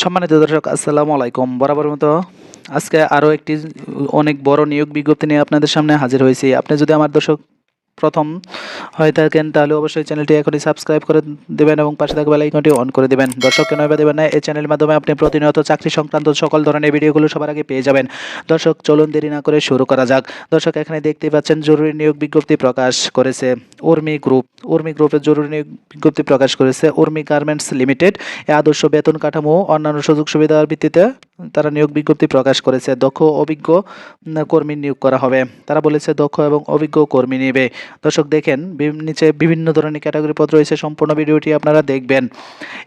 সম্মানিত দর্শক, আসসালামু আলাইকুম। বরাবর মতো আজকে আরও একটি অনেক বড় নিয়োগ বিজ্ঞপ্তি নিয়ে আপনাদের সামনে হাজির হয়েছি। আপনি যদি আমার দর্শক প্রথম হয়ে থাকেন, তাহলে অবশ্যই চ্যানেলটি এখনই সাবস্ক্রাইব করে দেবেন এবং পাশে থাকা বেল অন করে দেবেন। দর্শক, কেন এবার দেবেন না, এই চ্যানেলের মাধ্যমে আপনি প্রতিনিয়ত চাকরি সংক্রান্ত সকল ধরনের ভিডিওগুলো সবার আগে পেয়ে যাবেন। দর্শক, চলুন দেরি না করে শুরু করা যাক। দর্শক, এখানে দেখতে পাচ্ছেন, জরুরি নিয়োগ বিজ্ঞপ্তি প্রকাশ করেছে উর্মি গ্রুপ উর্মি গ্রুপের জরুরি নিয়োগ বিজ্ঞপ্তি প্রকাশ করেছে উর্মি গার্মেন্টস লিমিটেড এ আদর্শ বেতন কাঠামো, অন্যান্য সুযোগ সুবিধার ভিত্তিতে তারা নিয়োগ বিজ্ঞপ্তি প্রকাশ করেছে। দক্ষ, অভিজ্ঞ কর্মী নিয়োগ করা হবে। তারা বলেছে দক্ষ এবং অভিজ্ঞ কর্মী নেবে। দর্শক, দেখেন নিচে বিভিন্ন ধরনের ক্যাটাগরি পদ রয়েছে, সম্পূর্ণ ভিডিওটি আপনারা দেখবেন।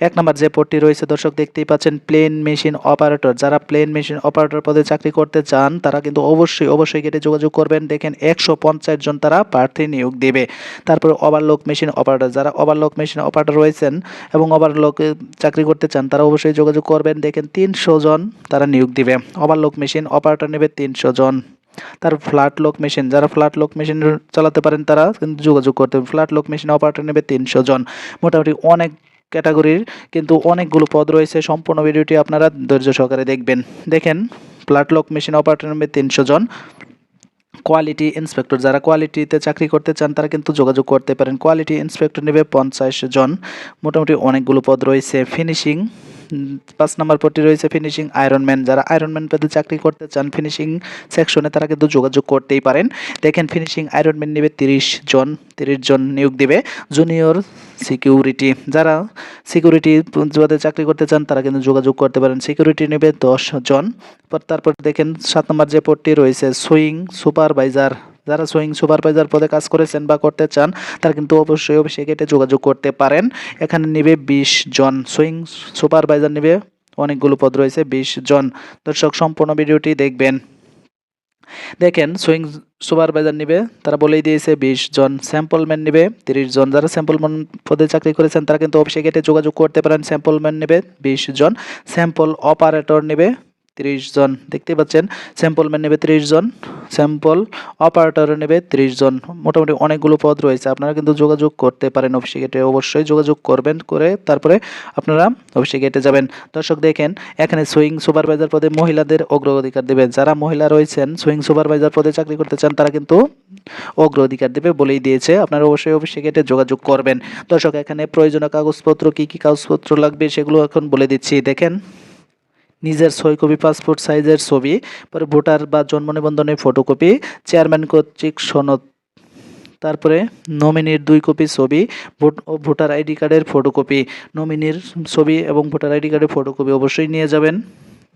এক নম্বর যে পদটি রয়েছে, দর্শক দেখতেই পাচ্ছেন প্লেন মেশিন অপারেটর যারা প্লেন মেশিন অপারেটর পদে চাকরি করতে চান, তারা কিন্তু অবশ্যই অবশ্যই কেটে যোগাযোগ করবেন। দেখেন, একশো পঞ্চাশ জন তারা প্রার্থী নিয়োগ দেবে। তারপর ওভারলক মেশিন অপারেটর যারা ওভারলক মেশিন অপারেটর রয়েছেন এবং ওভারলকে চাকরি করতে চান, তারা অবশ্যই যোগাযোগ করবেন। দেখেন, তিনশো জন তারা নিয়োগ দিবে। ওভারলক মেশিন অপারেটর নেবে তিনশো জন। তার ফ্ল্যাট লক মেশিন যারা ফ্ল্যাট লক মেশিন চালাতে পারেন তারা কিন্তু যোগাযোগ করতে হবে ফ্ল্যাট লক মেশিন অপারেটর নেবে তিনশো জন। মোটামুটি অনেক ক্যাটাগরির কিন্তু অনেকগুলো পদ রয়েছে। সম্পূর্ণ ভিডিওটি আপনারা ধৈর্য সহকারে দেখবেন। দেখেন ফ্ল্যাট লক মেশিন অপারেটর নেবে তিনশো জন। কোয়ালিটি ইন্সপেক্টর যারা কোয়ালিটিতে চাকরি করতে চান, তারা কিন্তু যোগাযোগ করতে পারেন। কোয়ালিটি ইন্সপেক্টর নেবে পঞ্চাশ জন। মোটামুটি অনেকগুলো পদ রয়েছে। ফিনিশিং পাঁচ নম্বর পদটি রয়েছে ফিনিশিং আয়রনম্যান যারা আয়রনম্যান পদে চাকরি করতে চান ফিনিশিং সেকশনে তারা কিন্তু যোগাযোগ করতেই পারেন। দেখেন ফিনিশিং আয়রনম্যান নেবে তিরিশ জন তিরিশ জন নিয়োগ দিবে জুনিয়র সিকিউরিটি যারা সিকিউরিটি পদে চাকরি করতে চান, তারা কিন্তু যোগাযোগ করতে পারেন। সিকিউরিটি নেবে দশ জন। পর- তারপর দেখেন সাত নম্বর যে পদটি রয়েছে সুইং সুপারভাইজার যারা সুইং সুপারভাইজার পদে কাজ করেছেন বা করতে চান, তারা কিন্তু অবশ্যই অবশ্যই কেটে যোগাযোগ করতে পারেন। এখানে নেবে বিশ জন সুইং সুপারভাইজার নেবে, অনেকগুলো পদ রয়েছে, বিশ জন। দর্শক, সম্পূর্ণ ভিডিওটি দেখবেন। দেখেন সুইং সুপারভাইজার নিবে, তারা বলেই দিয়েছে বিশ জন স্যাম্পলম্যান নিবে, তিরিশ জন যারা স্যাম্পলম্যান পদে চাকরি করেছেন, তারা কিন্তু অফিসে গেটে যোগাযোগ করতে পারেন স্যাম্পলম্যান নেবে, বিশ জন। স্যাম্পল অপারেটর নেবে তিরিশ জন। দেখতে পাচ্ছেন স্যাম্পলম্যান নেবে তিরিশ জন স্যাম্পল অপারেটর নেবে তিরিশ জন। মোটামুটি অনেকগুলো পদ রয়েছে, আপনারা কিন্তু যোগাযোগ করতে পারেন অফিসে গেটে অবশ্যই যোগাযোগ করবেন করে তারপরে আপনারা অফিসে গেটে যাবেন। দর্শক দেখেন, এখানে সুইং সুপারভাইজার পদে মহিলাদের অগ্রাধিকার দেবেন। যারা মহিলা রয়েছেন সুইং সুপারভাইজার পদে চাকরি করতে চান, তারা কিন্তু অগ্রাধিকার দেবে বলেই দিয়েছে। আপনারা অবশ্যই অফিসে গেটে যোগাযোগ করবেন। দর্শক, এখানে প্রয়োজনীয় কাগজপত্র, কি কি কাগজপত্র লাগবে, সেগুলো এখন বলে দিচ্ছি। দেখেন নিজের ছয় কপি পাসপোর্ট সাইজের ছবি, পরে ভোটার বা জন্ম নিবন্ধনের ফটোকপি চেয়ারম্যান কর্তৃক সনদ, তারপরে নমিনির দুই কপি ছবি ভোট ও ভোটার আইডি কার্ডের ফটোকপি নমিনির ছবি এবং ভোটার আইডি কার্ডের ফটোকপি অবশ্যই নিয়ে যাবেন।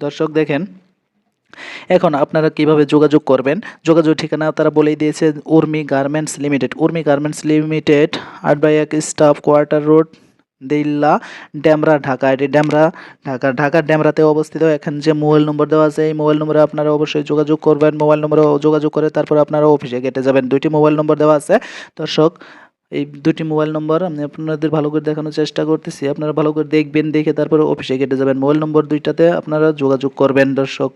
দর্শক দেখেন, এখন আপনারা কীভাবে যোগাযোগ করবেন? যোগাযোগ ঠিকানা তারা বলেই দিয়েছে, Urmi garments limited. Urmi garments limited, আট বাই এক staff quarter road দিল্লা Demra Dhaka. এটি ড্যামরা ঢাকা। ঢাকার ড্যামরাতে অবস্থিত। এখানে যে মোবাইল নম্বর দেওয়া আছে, এই মোবাইল নম্বরে আপনারা অবশ্যই যোগাযোগ করবেন। মোবাইল নম্বরে যোগাযোগ করে তারপর আপনারা অফিসে কেটে যাবেন। দুইটি মোবাইল নম্বর দেওয়া আছে। দর্শক, এই দুটি মোবাইল নম্বর আমি আপনাদের ভালো করে দেখানোর চেষ্টা করতেছি। আপনারা ভালো করে দেখবেন, দেখে তারপরে অফিসে কেটে যাবেন। মোবাইল নম্বর দুইটাতে আপনারা যোগাযোগ করবেন। দর্শক,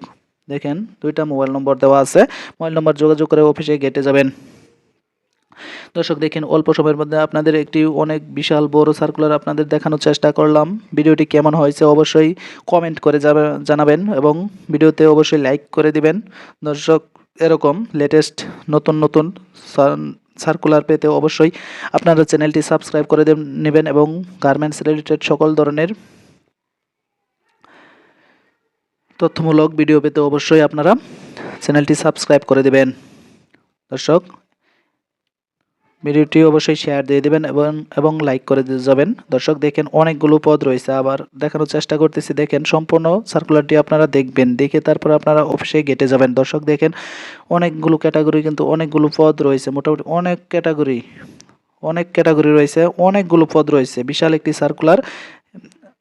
দেখেন, দুইটা মোবাইল নম্বর দেওয়া আছে। মোবাইল নম্বর যোগাযোগ করে অফিসে গেটে যাবেন। দর্শক, দেখেন অল্প সময়ের মধ্যে আপনাদের একটি অনেক বিশাল বড় সার্কুলার আপনাদের দেখানোর চেষ্টা করলাম। ভিডিওটি কেমন হয়েছে অবশ্যই কমেন্ট করে জানাবেন এবং ভিডিওতে অবশ্যই লাইক করে দিবেন। দর্শক, এরকম লেটেস্ট নতুন নতুন সার্কুলার পেতে অবশ্যই আপনারা চ্যানেলটি সাবস্ক্রাইব করে নেবেন এবং গার্মেন্টস রিলেটেড সকল ধরনের তথ্যমূলক ভিডিও পেতে অবশ্যই আপনারা চ্যানেলটি সাবস্ক্রাইব করে দেবেন। দর্শক ভিডিওটি অবশ্যই শেয়ার দিয়ে দেবেন এবং এবং লাইক করে দিয়ে যাবেন। দর্শক, দেখেন অনেকগুলো পদ রয়েছে। আবার দেখানোর চেষ্টা করতেছি, দেখেন সম্পূর্ণ সার্কুলারটি আপনারা দেখবেন। দেখে তারপর আপনারা অফিসে গেটে যাবেন। দর্শক, দেখেন অনেকগুলো ক্যাটাগরি কিন্তু অনেকগুলো পদ রয়েছে। মোটামুটি অনেক ক্যাটাগরি অনেক ক্যাটাগরি রয়েছে। অনেকগুলো পদ রয়েছে। বিশাল একটি সার্কুলার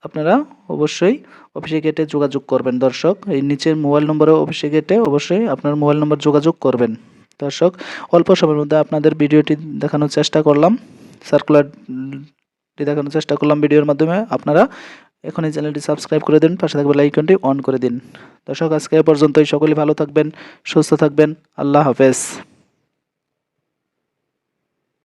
আপনারা অবশ্যই অফিসে গেটে যোগাযোগ করবেন। দর্শক, এই নিচের মোবাইল নম্বরে অফিসে গেটে অবশ্যই আপনার মোবাইল নম্বর যোগাযোগ করবেন। দর্শক, অল্প সময়ের মধ্যে আপনাদের ভিডিওটি দেখানোর চেষ্টা করলাম সার্কুলারটি দেখানোর চেষ্টা করলাম ভিডিওর মাধ্যমে। আপনারা এখন এই চ্যানেলটি সাবস্ক্রাইব করে দিন, পাশে থাকবে লাইকনটি অন করে দিন। দর্শক, আজকে পর্যন্তই। সকলেই ভালো থাকবেন, সুস্থ থাকবেন। আল্লাহ হাফেজ।